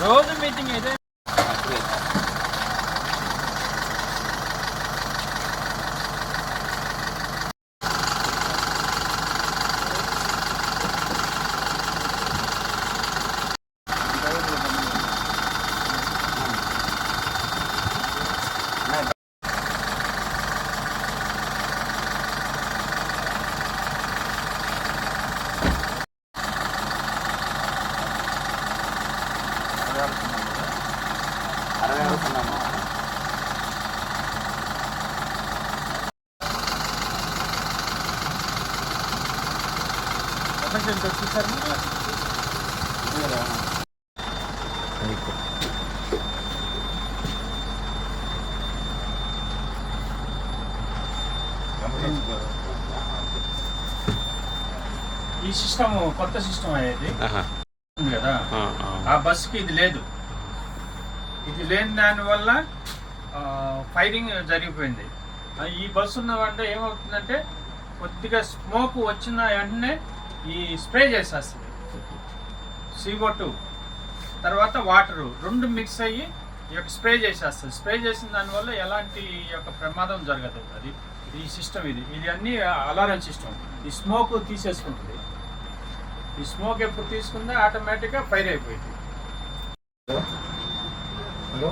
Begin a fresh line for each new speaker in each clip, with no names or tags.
Ne oldu
Metin Ye'de? ఈ system కొత్త system అయ్యేది. కదా. ఆ బస్సుకి ఇది లేదు. ఇది లేని దానివల్ల ఫైరింగ్ జరిగిపోయింది. ఈ బస్సు ఉన్న అంటే ఏమవుతుందంటే కొద్దిగా స్మోక్ వచ్చిన వెంటనే ఈ స్ప్రే చేసేస్తుంది. సిఓ టూ తర్వాత వాటరు రెండు మిక్స్ అయ్యి ఈ యొక్క స్ప్రే చేసేస్తుంది. స్ప్రే చేసిన దానివల్ల ఎలాంటి యొక్క ప్రమాదం జరగదు. అది ఈ సిస్టమ్ ఇది. ఇది అన్ని అలారం సిస్టమ్ ఈ స్మోక్ తీసేసుకుంటుంది. ఈ స్మోక్ ఎప్పుడు తీసుకుందో? ఆటోమేటిక్గా ఫైర్ అయిపోయింది.
హలో?
హలో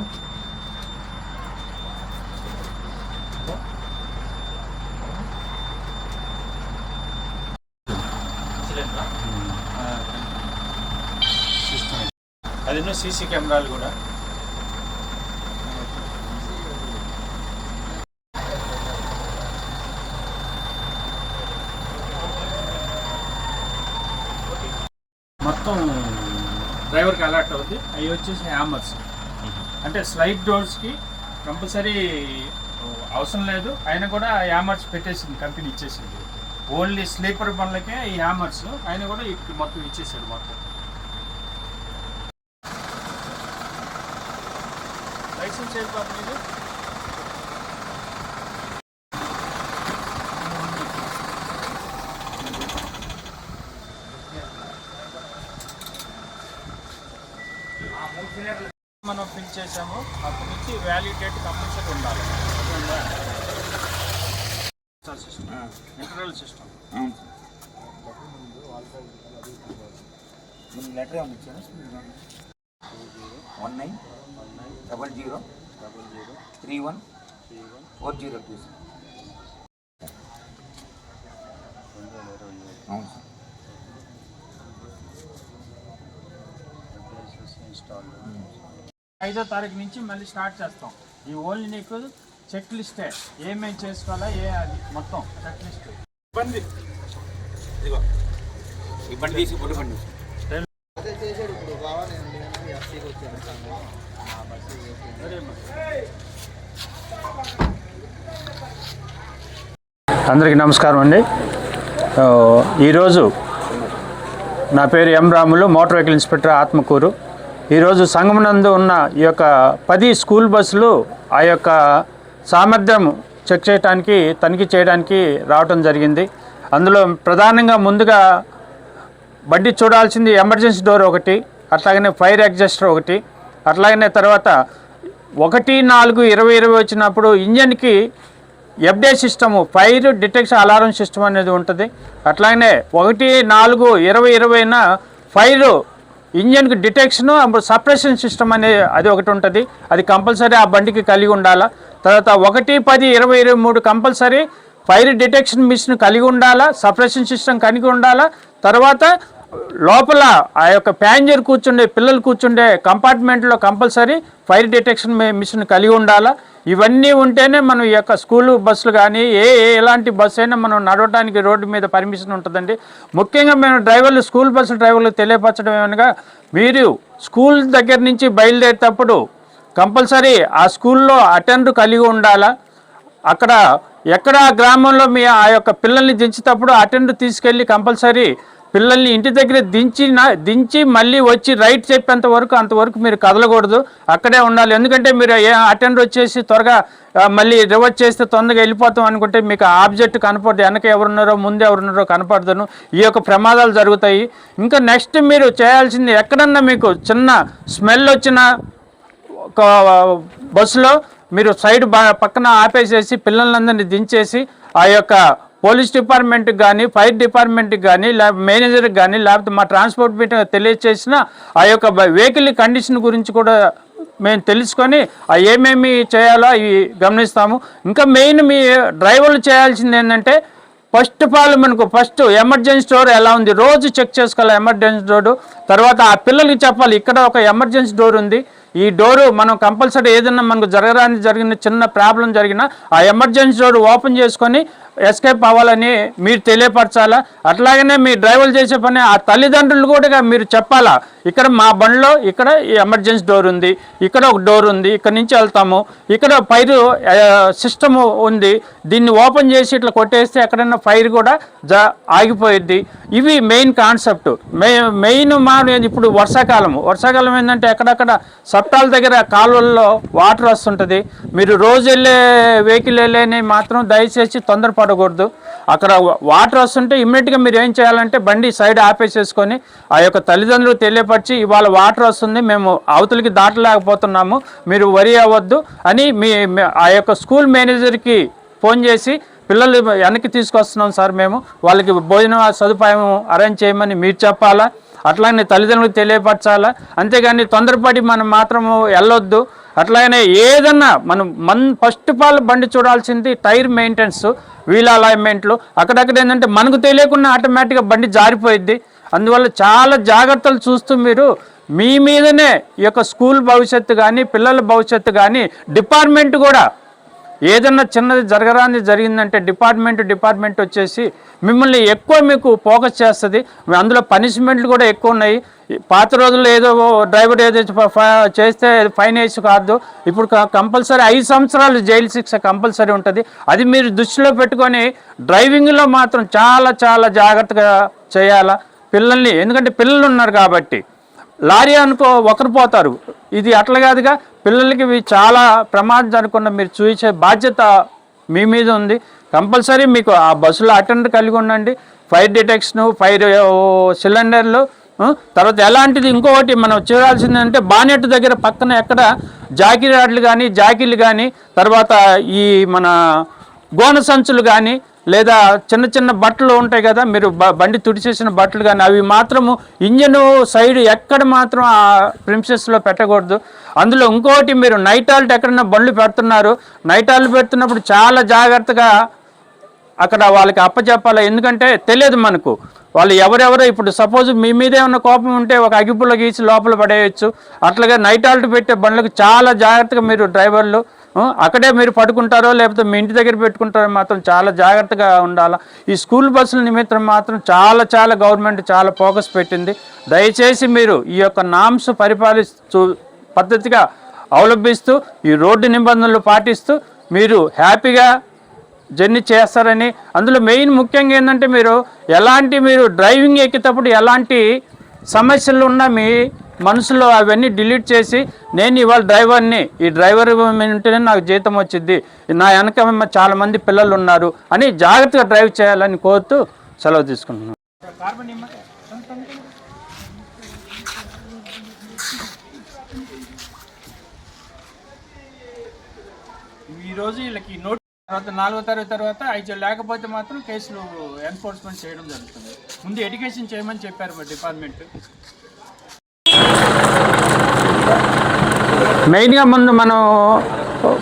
అది సీసీ కెమెరాలు కూడా. మొత్తం డ్రైవర్కి అలర్ట్ అవుద్ది. అవి వచ్చేసి హ్యామర్స్ అంటే స్లైడ్ డోర్స్కి కంపల్సరీ అవసరం లేదు. ఆయన కూడా హ్యామర్స్ పెట్టేసింది కంపెనీ ఇచ్చేసింది. ఓన్లీ స్లీపర్ బండ్లకే ఈ హ్యామర్స్ ఆయన కూడా ఇప్పుడు మొత్తం ఇచ్చేసాడు మొత్తం. ఏది బాబు మీది? మనం ఫిల్ చేసాము అప్పటి నుంచి వ్యాలిడ్ డేట్ కంపల్సరీ ఉండాలి. సిస్టమ్ ఇంటర్నల్ సిస్టమ్
లెటర్ ఏమైనా ఇచ్చాను one nine double zero
double zero
three one
three one
four zero two sir
రెండు వేల ఇరవై ఏడు
అవును సార్.
ఐదో తారీఖు నుంచి మళ్ళీ స్టార్ట్ చేస్తాం. ఈ ఓన్లీ నీకు చెక్ లిస్టే ఏమేమి చేసుకోవాలా ఏ అది మొత్తం చెక్ లిస్ట్. ఇబ్బంది
ఇదిగో బండి తీసి బండి
సరే అందరికీ నమస్కారం అండి. ఈరోజు నా పేరు M Ramulu motor vehicle inspector Atmakur. ఈరోజు సంగమనందు ఉన్న ఈ యొక్క పది స్కూల్ బస్సులు ఆ యొక్క సామర్థ్యం చెక్ చేయడానికి తనిఖీ చేయడానికి రావటం జరిగింది. అందులో ప్రధానంగా ముందుగా బండి చూడాల్సింది ఎమర్జెన్సీ డోర్ ఒకటి అట్లాగనే ఫైర్ ఎగ్జాస్టర్ ఒకటి అట్లాగనే తర్వాత ఒకటి నాలుగు ఇరవై ఇరవై వచ్చినప్పుడు ఇంజన్కి ఎఫ్డే system fire detection alarm system అనేది ఉంటుంది. అట్లాగనే ఒకటి నాలుగు ఇరవై ఇరవైన ఫైర్ ఇంజన్కి డిటెక్షన్ సప్రెషన్ సిస్టమ్ అనేది అది ఒకటి ఉంటుంది. అది కంపల్సరీ ఆ బండికి కలిగి ఉండాలా. తర్వాత ఒకటి పది ఇరవై ఇరవై మూడు కంపల్సరీ ఫైర్ డిటెక్షన్ మిషన్ కలిగి ఉండాలా సప్రెషన్ సిస్టమ్ కలిగి ఉండాలా. తర్వాత లోపల ఆ యొక్క ప్యాసింజర్ కూర్చుండే పిల్లలు కూర్చుండే కంపార్ట్మెంట్లో కంపల్సరీ ఫైర్ డిటెక్షన్ మిషన్ కలిగి ఉండాలా? ఇవన్నీ ఉంటేనే మనం ఈ యొక్క స్కూలు బస్సులు కానీ ఏ ఏ ఎలాంటి బస్సు అయినా మనం నడవడానికి రోడ్డు మీద పర్మిషన్ ఉంటుందండి. ముఖ్యంగా మేము డ్రైవర్లు స్కూల్ బస్సు డ్రైవర్లకు తెలియపరచడం ఏమనగా మీరు స్కూల్ దగ్గర నుంచి బయలుదేరేటప్పుడు కంపల్సరీ ఆ స్కూల్లో అటెండ్ కలిగి ఉండాలా? అక్కడ ఎక్కడ గ్రామంలో మీ ఆ యొక్క పిల్లల్ని దించేటప్పుడు అటెండ్ తీసుకెళ్ళి కంపల్సరీ పిల్లల్ని ఇంటి దగ్గర దించి దించి మళ్ళీ వచ్చి రైట్ చెప్పేంత వరకు అంతవరకు మీరు కదలకూడదు. అక్కడే ఉండాలి. ఎందుకంటే మీరు ఏ అటెండర్ వచ్చేసి త్వరగా మళ్ళీ రివర్స్ చేస్తే తొందరగా వెళ్ళిపోతాం అనుకుంటే మీకు ఆబ్జెక్ట్ కనపడదు. వెనక ఎవరున్నారో ముందు ఎవరున్నారో కనపడదును. ఈ యొక్క ప్రమాదాలు జరుగుతాయి. ఇంకా నెక్స్ట్ మీరు చేయాల్సింది ఎక్కడన్నా మీకు చిన్న స్మెల్ వచ్చిన ఒక బస్సులో మీరు సైడ్ బా పక్కన ఆపేసేసి పిల్లలందరినీ దించేసి ఆ యొక్క పోలీస్ డిపార్ట్మెంట్కి కానీ ఫైర్ డిపార్ట్మెంట్కి కానీ లేకపోతే మేనేజర్కి కానీ లేకపోతే మా ట్రాన్స్పోర్ట్ మీట్ తెలియచేసిన ఆ యొక్క వెహికల్ కండిషన్ గురించి కూడా మేము తెలుసుకొని ఏమేమి చేయాలో అవి గమనిస్తాము. ఇంకా మెయిన్ మీ డ్రైవర్లు చేయాల్సింది ఏంటంటే ఫస్ట్ ఆఫ్ ఆల్ మనకు ఫస్ట్ ఎమర్జెన్సీ డోర్ ఎలా ఉంది రోజు చెక్ చేసుకోవాలి ఎమర్జెన్సీ డోర్. తర్వాత ఆ పిల్లలకి చెప్పాలి ఇక్కడ ఒక ఎమర్జెన్సీ డోర్ ఉంది. ఈ డోరు మనం కంపల్సరీ ఏదైనా మనకు జరగరాని జరిగిన చిన్న ప్రాబ్లం జరిగినా ఆ ఎమర్జెన్సీ డోర్ ఓపెన్ చేసుకొని ఎస్కేప్ అవ్వాలని మీరు తెలియపరచాలా? అట్లాగనే మీ డ్రైవర్లు చేసే పని ఆ తల్లిదండ్రులు కూడా మీరు చెప్పాలా? ఇక్కడ మా బండిలో ఇక్కడ ఈ ఎమర్జెన్సీ డోర్ ఉంది ఇక్కడ ఒక డోర్ ఉంది ఇక్కడ నుంచి వెళ్తాము ఇక్కడ ఫైర్ సిస్టమ్ ఉంది. దీన్ని ఓపెన్ చేసి ఇట్లా కొట్టేస్తే ఎక్కడైనా ఫైర్ కూడా జా ఆగిపోయిద్ది. ఇవి మెయిన్ కాన్సెప్ట్ మెయిన్ మా ఇప్పుడు వర్షాకాలం వర్షాకాలం ఏంటంటే ఎక్కడక్కడ గొట్టాల దగ్గర కాలువల్లో వాటర్ వస్తుంటుంది. మీరు రోజు వెళ్ళే వెహికల్ వెళ్ళేని మాత్రం దయచేసి తొందరపడకూడదు. అక్కడ వాటర్ వస్తుంటే ఇమ్మీడియట్గా మీరు ఏం చేయాలంటే బండి సైడ్ ఆపేసేసుకొని ఆ యొక్క తల్లిదండ్రులు తెలియపరిచి ఇవాళ వాటర్ వస్తుంది మేము అవతలికి దాటలేకపోతున్నాము మీరు వరి అవ్వద్దు అని మీ ఆ యొక్క స్కూల్ మేనేజర్కి ఫోన్ చేసి పిల్లలు వెనక్కి తీసుకొస్తున్నాం సార్ మేము వాళ్ళకి భోజనం సదుపాయం అరేంజ్ చేయమని మీరు చెప్పాలా? అట్లానే తల్లిదండ్రులకు తెలియపరచాలా? అంతేగాని తొందరపడి మనం మాత్రము వెళ్ళొద్దు. అట్లాగనే ఏదన్నా మనం మన్ ఫస్ట్ ఆఫ్ ఆల్ బండి చూడాల్సింది టైర్ మెయింటెనెన్స్ వీల్ అలైన్మెంట్లు. అక్కడక్కడ ఏంటంటే మనకు తెలియకుండా ఆటోమేటిక్గా బండి జారిపోయిద్ది. అందువల్ల చాలా జాగ్రత్తలు చూస్తూ మీరు మీ మీదనే ఈ యొక్క స్కూల్ భవిష్యత్తు కానీ పిల్లల భవిష్యత్తు కానీ డిపార్ట్మెంట్ కూడా ఏదన్నా చిన్నది జరగరాని జరిగిందంటే డిపార్ట్మెంట్ డిపార్ట్మెంట్ వచ్చేసి మిమ్మల్ని ఎక్కువ మీకు ఫోకస్ చేస్తుంది. అందులో పనిష్మెంట్లు కూడా ఎక్కువ ఉన్నాయి. పాత రోజుల్లో ఏదో డ్రైవర్ ఏదో చేస్తే ఫైన్ వేసి కాదు. ఇప్పుడు కంపల్సరీ ఐదు సంవత్సరాలు జైలు శిక్ష కంపల్సరీ ఉంటుంది. అది మీరు దృష్టిలో పెట్టుకొని డ్రైవింగ్లో మాత్రం చాలా చాలా జాగ్రత్తగా చేయాలా. పిల్లల్ని ఎందుకంటే పిల్లలు ఉన్నారు కాబట్టి. లారీ అనుకో ఒకరు పోతారు. ఇది అట్లా కాదుగా పిల్లలకి ఇవి చాలా ప్రమాదం జరగకుండా మీరు చూసే బాధ్యత మీ మీద ఉంది. కంపల్సరీ మీకు ఆ బస్సులో అటెండ్ కలిగి ఉండండి. ఫైర్ డిటెక్షన్ ఫైర్ సిలిండర్లు తర్వాత ఎలాంటిది ఇంకొకటి మనం చూడాల్సింది అంటే బానెట్ దగ్గర పక్కన ఎక్కడ జాకీ రాడ్లు కానీ జాకీలు కానీ తర్వాత ఈ మన గోన సంచులు కానీ లేదా చిన్న చిన్న బట్టలు ఉంటాయి కదా మీరు బండి తుడిచేసిన బట్టలు కానీ అవి మాత్రము ఇంజను సైడ్ ఎక్కడ మాత్రం ఆ ప్రిన్సెస్లో పెట్టకూడదు. అందులో ఇంకోటి మీరు నైట్ హాల్ట్ ఎక్కడన్నా బండ్లు పెడుతున్నారు నైట్ ఆల్ట్ పెడుతున్నప్పుడు చాలా జాగ్రత్తగా అక్కడ వాళ్ళకి అప్పచెప్పాలి ఎందుకంటే తెలియదు మనకు. వాళ్ళు ఎవరెవరో ఇప్పుడు సపోజ్ మీ మీదే ఉన్న కోపం ఉంటే ఒక అగిపుల్ల గీసి లోపల పడేయచ్చు. అట్లాగే నైట్ హాల్ట్ పెట్టే బండ్లకు చాలా జాగ్రత్తగా మీరు డ్రైవర్లు అక్కడే మీరు పడుకుంటారో లేకపోతే మీ ఇంటి దగ్గర పెట్టుకుంటారో మాత్రం చాలా జాగ్రత్తగా ఉండాలి. ఈ స్కూల్ బస్సుల నిమిత్తం మాత్రం చాలా చాలా గవర్నమెంట్ చాలా ఫోకస్ పెట్టింది. దయచేసి మీరు ఈ యొక్క నామ్స్ పరిపాలిస్తూ పద్ధతిగా అవలంబిస్తూ ఈ రోడ్డు నిబంధనలు పాటిస్తూ మీరు హ్యాపీగా జర్నీ చేస్తారని అందులో మెయిన్ ముఖ్యంగా ఏంటంటే మీరు ఎలాంటి మీరు డ్రైవింగ్ ఎక్కేటప్పుడు ఎలాంటి సమస్యలు ఉన్నా మీ మనసులో అవన్నీ డిలీట్ చేసి నేను ఇవాళ డ్రైవర్ని ఈ డ్రైవర్ ఉంటేనే నాకు జీతం వచ్చింది నా వెనక చాలా మంది పిల్లలు ఉన్నారు అని జాగ్రత్తగా డ్రైవ్ చేయాలని కోరుతూ సెలవు తీసుకుంటున్నాను. ఈరోజు వీళ్ళకి నోట్ తర్వాత నాలుగో తరగతి తర్వాత ఐదు లేకపోతే మాత్రం కేసులు ఎన్ఫోర్స్మెంట్ చేయడం జరుగుతుంది. ముందు ఎడ్యుకేషన్ చేయమని చెప్పారు మా డిపార్ట్మెంట్ మెయిన్గా ముందు మనం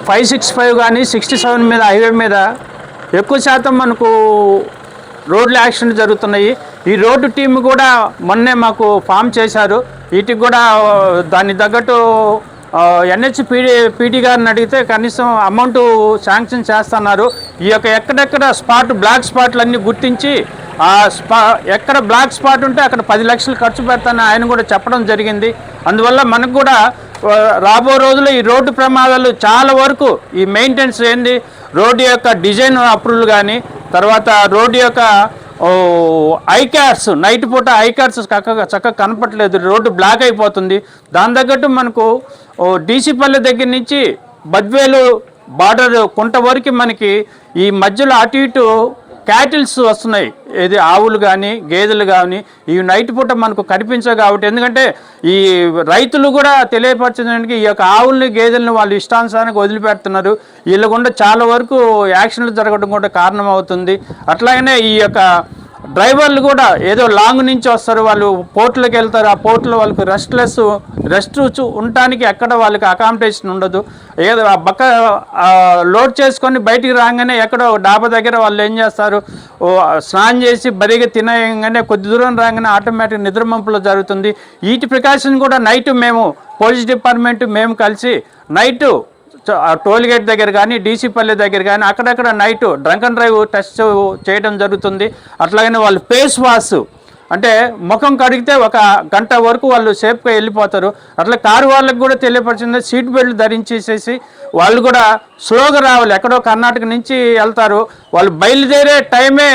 ఫైవ్ సిక్స్ ఫైవ్ కానీ సిక్స్టీ సెవెన్ మీద హైవే మీద ఎక్కువ శాతం మనకు రోడ్లు యాక్సిడెంట్ జరుగుతున్నాయి. ఈ రోడ్డు టీం కూడా మొన్నే మాకు ఫామ్ చేశారు. వీటికి కూడా దాని తగ్గట్టు ఎన్హెచ్ పీడీ పీటీ గారిని అడిగితే కనీసం అమౌంట్ శాంక్షన్ చేస్తున్నారు. ఈ యొక్క ఎక్కడెక్కడ స్పాట్ బ్లాక్ స్పాట్లు అన్నీ గుర్తించి ఆ స్పా ఎక్కడ బ్లాక్ స్పాట్ ఉంటే అక్కడ పది లక్షలు ఖర్చు పెడతానని ఆయన కూడా చెప్పడం జరిగింది. అందువల్ల మనకు కూడా రాబో రోజుల్లో ఈ రోడ్డు ప్రమాదాలు చాలా వరకు ఈ మెయింటెనెన్స్ ఏంది? రోడ్డు యొక్క డిజైన్ అప్రూవల్ కానీ తర్వాత రోడ్డు యొక్క ఐకార్స్ ఐ నైట్ పూట ఐ కార్డ్స్ చక్కగా చక్కగా కనపట్లేదు రోడ్డు బ్లాక్ అయిపోతుంది. దాని తగ్గట్టు మనకు డీసీపల్లె డీసీపల్లి దగ్గర నుంచి బద్వేలు బార్డర్ కుంట వరకు మనకి ఈ మధ్యలో అటు ఇటు క్యాటిల్స్ వస్తున్నాయి. ఇది ఆవులు కానీ గేదెలు కానీ ఇవి నైట్ పూట మనకు కనిపించవు కాబట్టి. ఎందుకంటే ఈ రైతులు కూడా తెలియపరచడానికి ఈ యొక్క ఆవుల్ని గేదెలను వాళ్ళు ఇష్టానుసారానికి వదిలిపెడుతున్నారు. వీళ్ళ గుండా చాలా వరకు యాక్షన్లు జరగడం కూడా కారణం అవుతుంది అట్లాగనే ఈ యొక్క డ్రైవర్లు కూడా ఏదో లాంగ్ నుంచి వస్తారు వాళ్ళు పోర్ట్లోకి వెళ్తారు. ఆ పోర్ట్లో వాళ్ళకి రెస్ట్లెస్ రెస్ట్ ఉండటానికి ఎక్కడ వాళ్ళకి అకామిడేషన్ ఉండదు. ఏదో ఆ బక్క లోడ్ చేసుకొని బయటికి రాగానే ఎక్కడో డాబా దగ్గర వాళ్ళు ఏం చేస్తారు? స్నానం చేసి బరిగా తినగానే కొద్ది దూరం రాగానే ఆటోమేటిక్ నిద్రమంపులో జరుగుతుంది. వీటి ప్రికాషన్ కూడా నైట్ మేము పోలీస్ డిపార్ట్మెంట్ మేము కలిసి నైట్ టోల్గేట్ టోల్ గేట్ దగ్గర కానీ డీసీపల్లి దగ్గర కానీ అక్కడక్కడ night drunk and drive test చేయడం జరుగుతుంది. అట్లాగనే వాళ్ళు ఫేస్ వాష్ అంటే ముఖం కడిగితే ఒక గంట వరకు వాళ్ళు సేఫ్గా వెళ్ళిపోతారు. అట్లా కారు వాళ్ళకి కూడా తెలియపరిచింది సీట్ బెల్ట్ ధరించేసేసి వాళ్ళు కూడా స్లోగా రావాలి. ఎక్కడో కర్ణాటక నుంచి వెళ్తారు. వాళ్ళు బయలుదేరే టైమే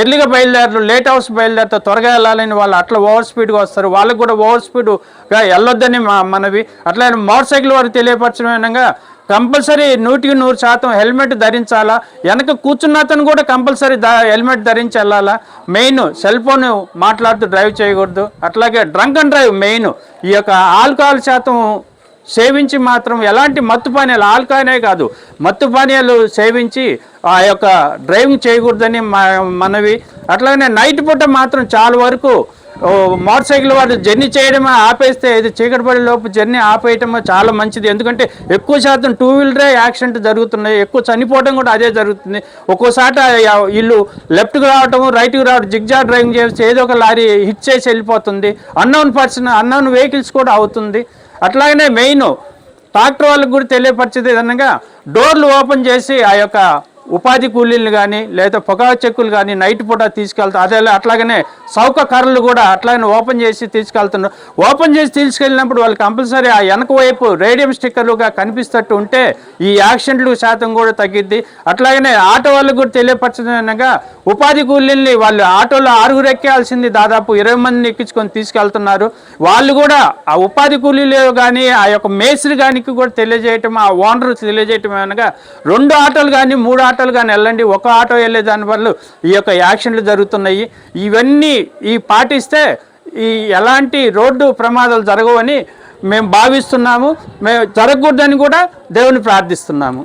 ఎర్లీగా బయలుదేరు లేట్ హౌస్ బయలుదేరితే త్వరగా వెళ్ళాలని వాళ్ళు అట్లా ఓవర్ స్పీడ్గా వస్తారు. వాళ్ళకి కూడా ఓవర్ స్పీడ్గా వెళ్ళొద్దని మా మనవి. అట్లా మోటార్ సైకిల్ వారికి తెలియపరచడంగా కంపల్సరీ నూటికి నూరు శాతం హెల్మెట్ ధరించాలా? వెనక కూర్చున్నతను కూడా కంపల్సరీ ద హెల్మెట్ ధరించి వెళ్ళాలా? మెయిన్ సెల్ ఫోన్ మాట్లాడుతూ డ్రైవ్ చేయకూడదు. అట్లాగే డ్రంక్ అండ్ డ్రైవ్ మెయిన్. ఈ యొక్క ఆల్కహాల్ శాతం సేవించి మాత్రం ఎలాంటి మత్తు పానీయాలు ఆల్కహాలే కాదు. మత్తు పానీయాలు సేవించి ఆ యొక్క డ్రైవింగ్ చేయకూడదని మనవి. అట్లాగనే నైట్ పూట మాత్రం చాలా వరకు మోటార్ సైకిల్ వాళ్ళు జర్నీ చేయడమే ఆపేస్తే ఇది చీకటి పడే లోపు జర్నీ ఆపేయటం చాలా మంచిది. ఎందుకంటే ఎక్కువ శాతం టూ వీలరే యాక్సిడెంట్ జరుగుతున్నాయి. ఎక్కువ చనిపోవడం కూడా అదే జరుగుతుంది. ఒక్కోసాట వీళ్ళు లెఫ్ట్కి రావటం రైట్కి రావడం జిగ్జా డ్రైవింగ్ చేసి ఏదో ఒక లారీ హిట్ చేసి వెళ్ళిపోతుంది. అన్నోన్ పర్సన్ అన్నోన్ వెహికల్స్ కూడా అవుతుంది. అట్లాగనే మెయిన్ ట్రాక్టర్ వాళ్ళకి కూడా తెలియపరిచేది విధంగా డోర్లు ఓపెన్ చేసి ఆ యొక్క ఉపాధి కూలీలు కానీ లేదా పొగా చెక్కులు కానీ నైట్ పూట తీసుకెళ్తారు అదే అట్లాగనే సౌక కర్రలు కూడా అట్లాగనే ఓపెన్ చేసి తీసుకెళ్తున్నారు ఓపెన్ చేసి తీసుకెళ్ళినప్పుడు వాళ్ళు కంపల్సరీ ఆ వెనక వైపు రేడియం స్టిక్కర్లుగా కనిపిస్తట్టు ఉంటే ఈ యాక్సిడెంట్లు శాతం కూడా తగ్గిద్ది. అట్లాగనే ఆటో వాళ్ళకు కూడా తెలియపరచనగా ఉపాధి కూలీల్ని వాళ్ళు ఆటోలో ఆరుగురు ఎక్కేయాల్సింది దాదాపు ఇరవై మందిని ఎక్కించుకొని తీసుకెళ్తున్నారు. వాళ్ళు కూడా ఆ ఉపాధి కూలీలు కానీ ఆ యొక్క మేస్త్రి గానికి కూడా తెలియజేయటం ఆ ఓనర్ తెలియజేయటం అనగా రెండు ఆటోలు కానీ మూడు ఆటోలు కానీ వెళ్ళండి ఒక ఆటో వెళ్ళే దాని వల్ల ఈ యొక్క యాక్సిడెంట్లు జరుగుతున్నాయి. ఇవన్నీ ఈ పాటిస్తే ఈ ఎలాంటి రోడ్డు ప్రమాదాలు జరగవని మేము భావిస్తున్నాము. మేము జరగకూడదని కూడా దేవుని ప్రార్థిస్తున్నాము.